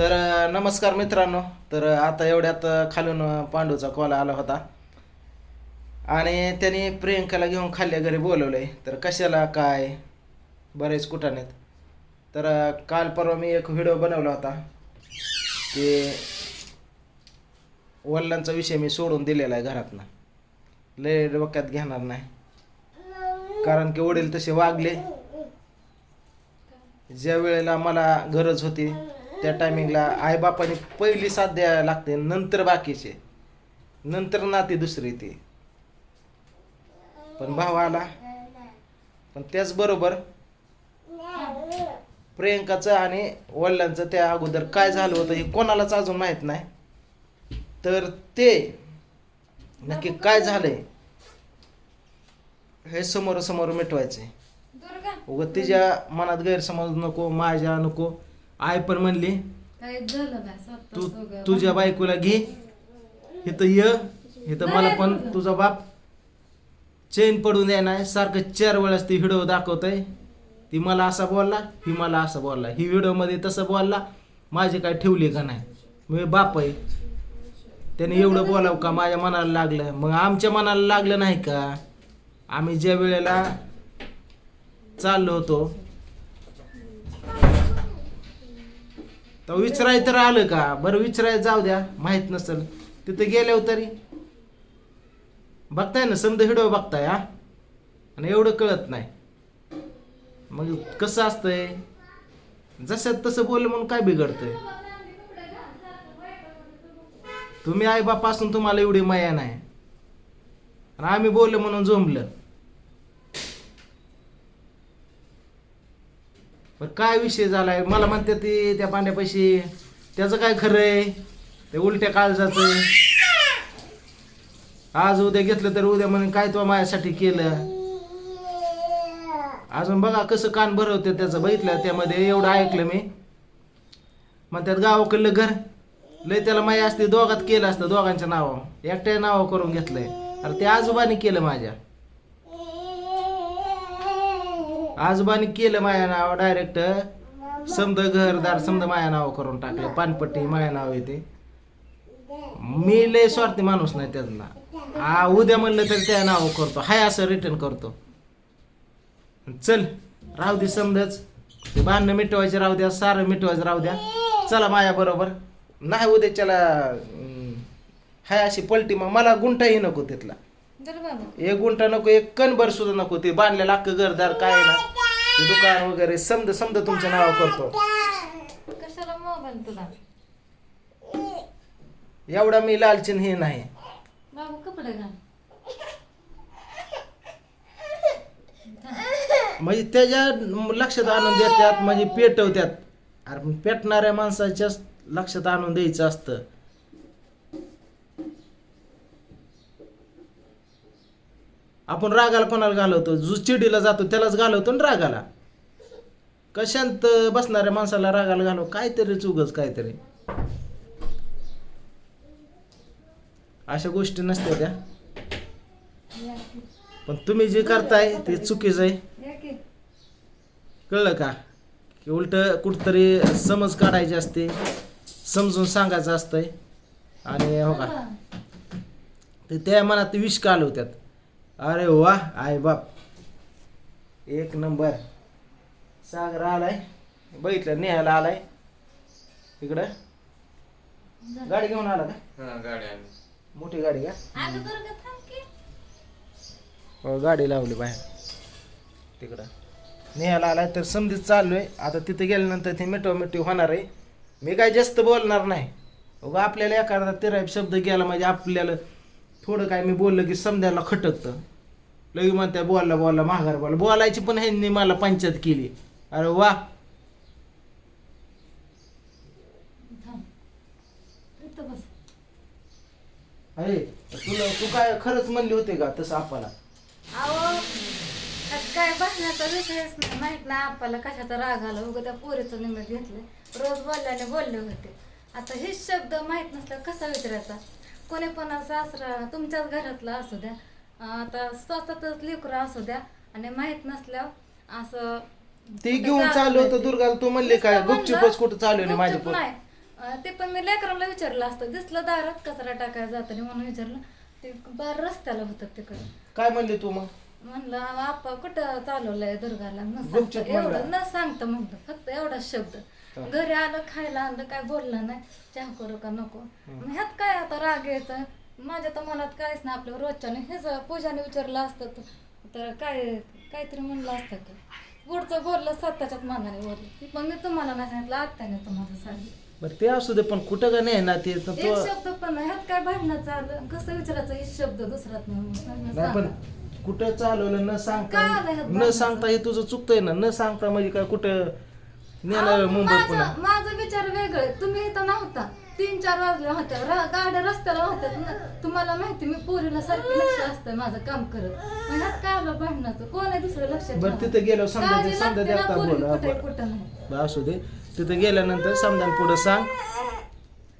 तर नमस्कार मित्रांनो. तर आता एवढ्यात खालून पांडूचा कॉल आला होता. आणि त्याने प्रियंकाला घेऊन खाल्ल्या घरी बोलवलंय. तर कशाला काय? बरेच कुठानेत तर काल परवा मी एक व्हिडिओ बनवला होता की वडिलांचा विषय मी सोडून दिलेला आहे घरातनं. लय डोक्यात घेणार नाही. कारण की वडील तसे वागले. ज्या वेळेला मला गरज होती त्या टायमिंगला आईबापाने पहिली साथ द्यायला लागते नंतर बाकीचे. नंतर नाती दुसरी ती. पण भाव आला. पण त्याचबरोबर प्रियंकाचं आणि वडिलांचं त्या अगोदर काय झालं होतं हे कोणालाच अजून माहीत नाही. तर ते नक्की काय झालंय हे समोर समोर मिटवायचंय. दुर्गा. उग तिच्या मनात गैरसमज नको माझ्या नको. आई पण म्हणली तू. तुझ्या बायकोला घे इथं ये इथं मला पण तुझा. बाप. चेन पडून द्या नाही सारखं चार वेळेस ती व्हिडिओ दाखवतय. ती मला असा बोलला ही मला असं बोलला. ही व्हिडिओमध्ये तसं बोलला माझी काय ठेवली का नाही? मी बाप आहे. त्याने एवढं बोलावं का माझ्या मनाला लागलं? मग आमच्या मनाला लागलं नाही का? आम्ही ज्या वेळेला चाललो होतो तर विचाराय तर आलं का? बरं विचाराय जाऊ द्या. माहीत नसेल. तिथं गेल्यावर तरी. बघताय ना समजा हिडो बघताय हा? आणि एवढं कळत नाही. मग कसं असतंय? जसं तसं बोललं म्हणून काय बिघडतंय? तुम्ही आई बापासून तुम्हाला एवढी माया नाही. आणि आम्ही बोललो म्हणून जोमलं. पण काय विषय झालाय? मला म्हणते ती त्या पांड्यापाशी त्याचं काय खरं आहे ते उलट्या काळजाचं. आज उद्या घेतलं तर उद्या म्हणून काय तो माझ्यासाठी केलं? अजून बघा कसं कान भरवते त्याचं बघितलं त्यामध्ये एवढं ऐकलं मी. म्हणतात गावाकडलं घर लय त्याला माही असते दोघात केलं असतं दोघांच्या नावावर. एकट्या नावावर करून घेतलंय. अरे ते आजोबाने केलं माझ्या. आजोबाने केलं माझ्या नाव डायरेक्ट समद घरदार समद माझ्या नाव करून टाकलं. पानपट्टी माझ्या नाव येते. मी लय स्वार्थी माणूस नाही त्यातला. हा उद्या म्हणलं तर त्या नाव करतो. हाय असं रिटर्न करतो. चल राहू दे समजच ते भांडणं मिटवायचे राहू द्या सारं मिटवायचं राहू द्या. चला माझ्या बरोबर. नाही उद्याच्याला हाय अशी पलटी. मग मला गुंठाही नको तिथला एक गुंठा नको एक कणभर सुद्धा नको. ते बांधलेलं अख्खं घरदार काय ना ते दुकान वगैरे समद समद तुमच्या नाव करतो. कशाला मोबाईल तुला? एवढा मी लालचीन हे नाही. बाबू कपडे घाल. म्हणजे त्याच्या लक्षात आणून देतात म्हणजे पेटवतात. अरे पेटणाऱ्या माणसाच्या लक्षात आणून द्यायचं असतं. आपण रागाला कोणाला घालवतो? जो चिडीला जातो त्यालाच घालवतो ना रागाला. कशांत बसणाऱ्या माणसाला रागाला घालव? काहीतरी चुगच काहीतरी. अशा गोष्टी नसत्या त्या. पण तुम्ही जे करताय ते चुकीचं आहे. कळलं का? की उलट कुठतरी समज काढायची असते समजून सांगायचं असतंय. आणि हो का? ते त्या मनात विष कालवत्यात अरे वा आय बाप. एक नंबर. सागर आलाय. बघितलं नेहायला आलाय. इकडं. गाडी घेऊन आला का? हा गाडी आली. मोठी गाडी का? हो गाडी लावली बाहेर. तिकडं. नेहायला आलाय तर समजीत चाललोय. आता तिथे गेल्यानंतर ते मिटव होणार आहे. मी काय जास्त बोलणार नाही. उगा आपल्याला एखादा तिराय शब्द गेला म्हणजे आपल्याला थोडं काय मी बोललं की समजायला खटकतं. लगी म्हणते बोलला बोलला माघार बोलला. बोलायची पण ह्यांनी मला पंचायत केली. अरे वा. थांब. इथं बस. अरे तुला तू काय खरंच म्हणली होते का तसं आपल्याला अहो त्यात काय बसण्याचा विषयच नाही. माहीत ना आपल्याला कशाचा राग आला. उगा त्या पोरीचं निमित्त घेतलं रोज बोलल्याने बोलले होते. आता हेच शब्द माहीत नसल्यावर कसा विचारायचा? कोणी पण सासरा तुमच्याच घरातला असू द्या. आता स्वतःच लेकरं असू द्या. आणि माहीत नसल्यावर असं ती घेऊन चाललो होतं दुर्गाला. तू म्हणले काय? म्हणलं, गुपचुपच कुठं माझ्या गुपचूप पोर नाही. अं, ते पण मी लेकरांना विचारलं असतं. दिसलं दारात कचरा टाकायला जाताना म्हणून विचारलं. ते बार रस्त्याला होतं तिकडे. काय म्हणले तू मग? म्हणलं आपा कुठं चालवलंय दुर्गाला? न गुपचूप सांगता म्हणला. एवढं न सांगता म्हणलं फक्त एवढाच शब्द. घरी आलं खायला आणलं काय बोललं नाही. चहा करू का नको? मग ह्यात काय आता राग यायचा? माझ्या तर मनात काहीच नाही आपल्या रोजच्याने हेच पूजाने विचारलं असतं तर- काय काहीतरी म्हणलं असतं का पुढचं बोललं स्वतःच्याच मनाने बोललं. पण मी तुम्हाला नाही सांगितलं आत्याने तुम्हाला सांगितलं. बरं ते असू दे पण कुठं का नाही ना ते तर एक तो शब्द पण नाही. ह्यात काय भांडणाचं आलं कसं विचारायचं? एक शब्द दुसरात नाही पण कुठं चालवलं न सांगता काय आलं ह्यात न? सांगता हे तुझं चुकतंय ना? न सांगता म्हणजे काय कुठं नेणार अहो, मुंबई पुन्हा. माझं माझं विचार वेगळे तुम्ही इथं नव्हता. तीन चार वाजल्या होत्या र- गाड्या रस्त्याला होत्या न- तुम्हाला माहिती मी पोरीला सारखी लक्ष असतं माझं काम करत. ह्यात काय आलं भांडणाचं? कोण आहे दुसरं लक्ष बरं? तिथं गेलो समजा ते बोल कुठे नाही. असू दे. तिथं गेल्यानंतर समजा पुढं सांग.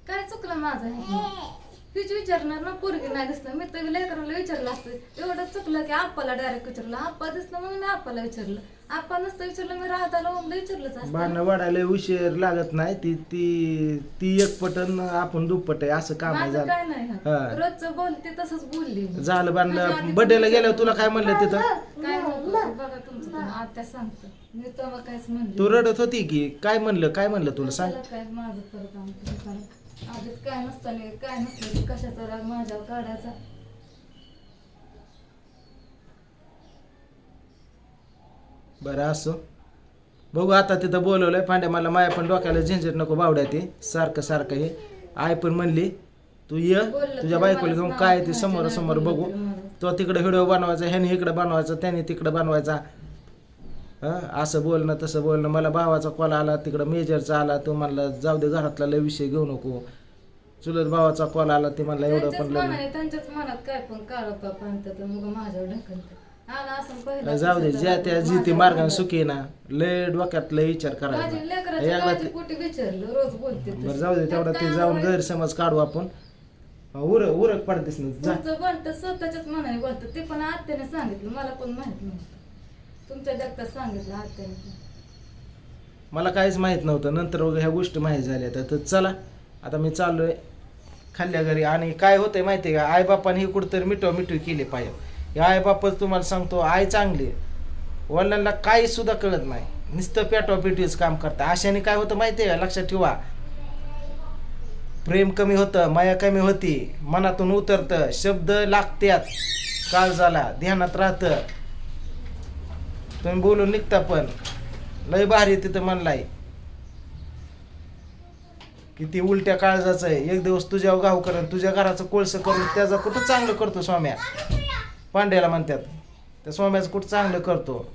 काय चुकलं माझं हे? तीच विचारणार ना पोरगी नाही दिसलं. मी तर लेकराला विचारलं असतं. एवढं चुकलं की आप्पाला डायरेक्ट विचारलं. आप्पा दिसलं म्हणून मी आप्पाला विचारलं. आप्पा नसतं विचारलं मी राहताला ओमला विचारलंच असतं. भांडणं वाढायला उशीर लागत नाही. ती ती ती एक पटन आपण दुप्पट आहे असं काम आहे माझं काय झालं नाही हा. हा. रोजचं बोलते तसंच बोलली मी. झालं बांधलं आधी बड्डेला गेल्यावर तुला काय म्हणलं तिथं? काय नको ते बघा तुमचं तुम्ही आत्या सांगतो. मी तेव्हा काहीच म्हणले तू रडत होती की? काय म्हणलं काय म्हणलं तुला? सांग. काय माझं करा. आधीच काय नसताना काय नसलं की कशाचा राग माझ्यावर काढायचा बरं असो. बघू आता तिथं बोलवलंय पांड्या मला माया पण डोक्याला झंझट नको बावड्या ते. सारखं सारखं हे. आई पण म्हणली तू ये तुझ्या बायकोला घेऊन काय ते समोर बघू. तो तिकडे व्हिडिओ बनवायचा ह्याने इकडे बनवायचा त्याने तिकडे बनवायचा. असं बोलणं तसं बोलणं. मला भावाचा कॉल आला तिकडं मेजरचा आला तो म्हणला जाऊ दे घरातला लय विषय घेऊ नको. चुलत भावाचा कॉल आला ते म्हणला एवढं पण लय त्यांच्याच मनात काय पण काळ पाप आणतात मग माझ्यावर ढकलतात आला असं पहिला जाऊ दे ज्या त्या जी ती मार्गाने सुखी ना लय डोक्यात लय विचार करायचा लेकराची एकदा काळजी ते- पोटी विचारलं रोज बोलते बरं जाऊ दे तेवढा ते जाऊन गैरसमज काढू आपण. उरक उरक पडतेस ना जा. तुमचं बोलतं स्वतःच्याच मनाने बोलतं ते पण आत्याने सांगितलं मला पण माहीत नव्हतं. तुमच्या जगतात सांगितलं आत्याने. मला काहीच माहीत नव्हतं. नंतर वगैरे ह्या गोष्टी माहीत झाल्या तर तर चला आता मी चाललोय खाल्ल्या घरी. आणि काय होतंय माहिती आहे का? आईबापाने हे कुठंतरी मिठो मिठू केले पाहिजे हे आईबापच तुम्हाला सांगतो आई चांगली आहे. वडिलांना काही सुद्धा कळत नाही. नुसतं पेटवा पेटवीच काम करता अशाने काय होतं माहिती आहे का? लक्षात ठेवा. प्रेम कमी होतं माया कमी होती. मनातून उतरतं. शब्द लागत्यात. काळजाला ध्यानात राहतं. तुम्ही बोलून निघता पण. लय भारी तिथं म्हणलाय. किती उलट्या काळजाचं आहे. एक दिवस तुझ्यावर गाव करून तुझ्या घराचं कोळसं करून त्याचं कुठं चांगलं करतो स्वाम्या? पांड्याला म्हणतात. त्या स्वाम्याचं कुठं चांगलं करतो?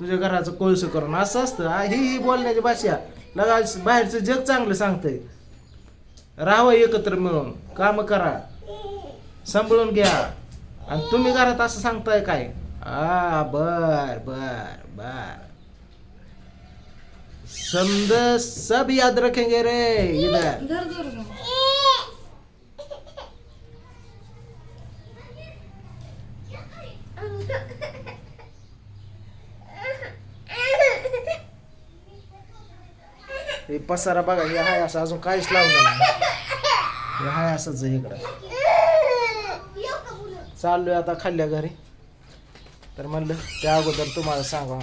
तुझ्या घराचं कोळसं करून. असं असतं. ही ही बोलण्याची भाषा. लगा बाहेरचं जग चांगलं सांगतंय. राहावं एकत्र मिळून. कामं करा. सांभाळून घ्या. आणि तुम्ही घरात असं सांगताय काय? आ बर बर बर समझ सब याद रखेंगे रे इधर. हे पसारा बघा हे हाय असं अजून काहीच लावलं नाही. हे हाय असंच आहे इकडं. चाललोय आता खाल्ल्या घरी. तर म्हणलं त्या अगोदर तुम्हाला सांगा हो.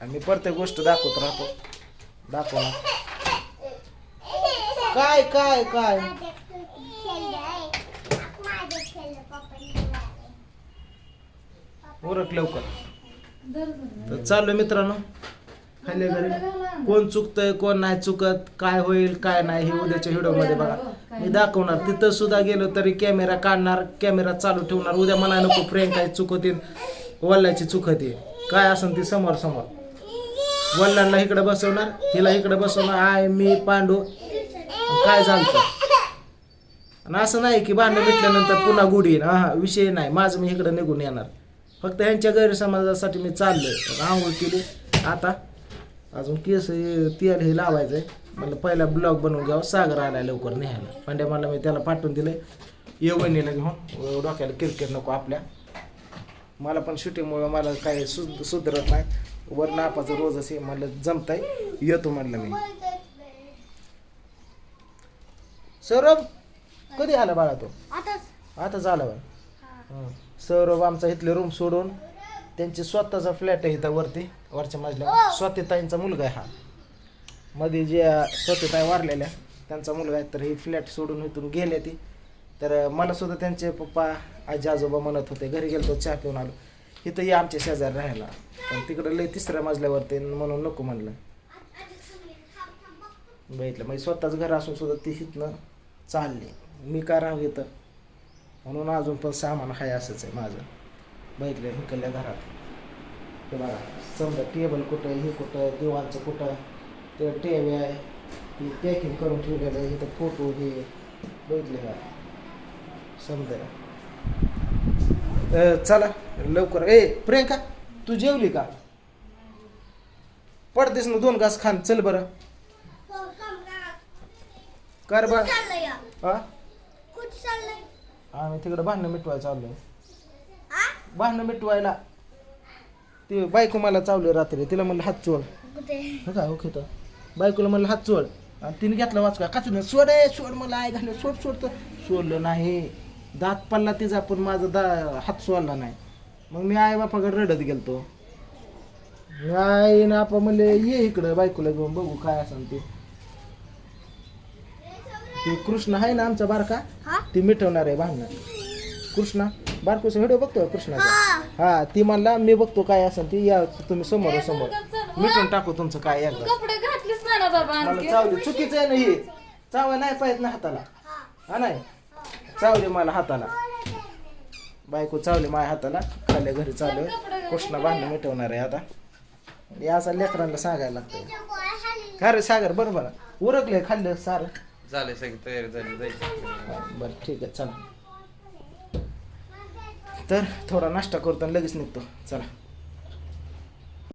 आणि मी प्रत्येक गोष्ट दाखवत राहतो. दाखव. ना काय काय काय? उरक लवकर. तर चाललोय मित्रांनो. घरी. कोण चुकतंय कोण नाही चुकत काय होईल काय नाही हे उद्याच्या व्हिडिओमध्ये बघा. मी दाखवणार. तिथं सुद्धा गेलो तरी कॅमेरा काढणार कॅमेरा चालू ठेवणार. उद्या मला नको फ्रेंड काय चुकवतील. वल्ल्याची चुकते काय असेल ती समोर समोर. वल्लांना इकडे बसवणार तिला इकडे बसवणार. आय मी पांडू. काय झालं आणि असं नाही की भांडण भेटल्यानंतर पुन्हा गुढी येईन. हा विषय नाही. माझं मी इकडे निघून येणार. फक्त ह्यांच्या गैरसमाजासाठी मी चाललोय. आंघोळ केली. आता अजून केस हे तेल हे लावायचंय. मला पहिला ब्लॉग बनवून घ्यावं. सागर आला लवकर न्यायला. पांड्या मला मी त्याला पाठवून दिलंय. येवणीला घेऊन. डोक्याला किरकिर नको आपल्या. मला पण शूटिंगमुळे मला काही सुध सुधरत नाही. वर नापाचं रोज असे मला जमताय येतो म्हणलं मी. सौरभ कधी आला बाळा तो? आता झाला बाळ हं. सौरभ आमचा इथले रूम सोडून त्यांची स्वतःचा फ्लॅट आहे इथं वरती वरच्या मजल्यावर स्वतःताईंचा मुलगा आहे हा. मध्ये जे स्वतःताई वारलेल्या त्यांचा मुलगा आहे तर ही फ्लॅट सोडून इथून गेले ती. तर मला सुद्धा त्यांचे पप्पा आजी आजोबा म्हणत होते घरी गेलो चहा पिऊन आलो. इथं ये आमच्या शेजारी राहायला पण तिकडं लय तिसऱ्या मजल्यावरती म्हणून नको म्हणलं. बघितलं म्हणजे स्वतःच घर असून सुद्धा ती हिथनं चालली. मी का राहू इथं? म्हणून अजून पण सामान आहे असंच आहे माझं. बघितलं हिकडल्या घरात. ते बघा समजा टेबल कुठं हे कुठं दिवाणचं कुठं ते टेबल आहे ती पॅकिंग करून ठेवलेलं आहे इथं फोटो हे बघितले का? समजा चला लवकर. ए प्रियंका तू जेवली का? पडतेस ना दोन घास खान. चल बरं. कर बा. हा आम्ही तिकडं भांडणं मिटवायला चाललोय. भांडणं मिटवायला. ते बायको मला चावली रात्री. तिला म्हणलं हात चोळ. हो का ओके तर. बायकोला म्हणलं हात चोळ. आणि तिने घेतला वाचका. काचून सोड सोड मला आई घाललं सोड सोड तर. सोडलं नाही. दात पडला तिचा पण माझा दा हात सोडला नाही. मग मी आई बापाकडे रडत गेलतो. आई ना आपा म्हणले ये इकडं बायकोला घेऊन बघू काय असं ते. ते कृष्ण आहे ना आमचा बारका? ती मिटवणार आहे भांडणं. कृष्णा बारकोचा व्हिडिओ बघतो कृष्णाचा? हा. ती म्हणला मी बघतो काय असेल ती या तुम्ही समोर समोर. मिटून टाकू तुमचं काय एकदा. कपडे घातलेच नाही ना बाबा मला आणखी. चावली. चुकीचं आहे ना हे. चावा नाही पाहिजे ना हाताला. हा नाही? चावली मला हाताला. बायको चावली माझ्या हाताला. खाल्ल्या घरी चालू कृष्णा भांडण मिटवणार आहे आता. हे असं लेकरांना सांगायला लागतं खरं सागर बरोबर उरकले खाल्लं सार. झाले सगळी तयारी झाली जायची. बरं ठीक आहे चला. तर थोडा नाश्ता करतो आणि लगेच निघतो. चला.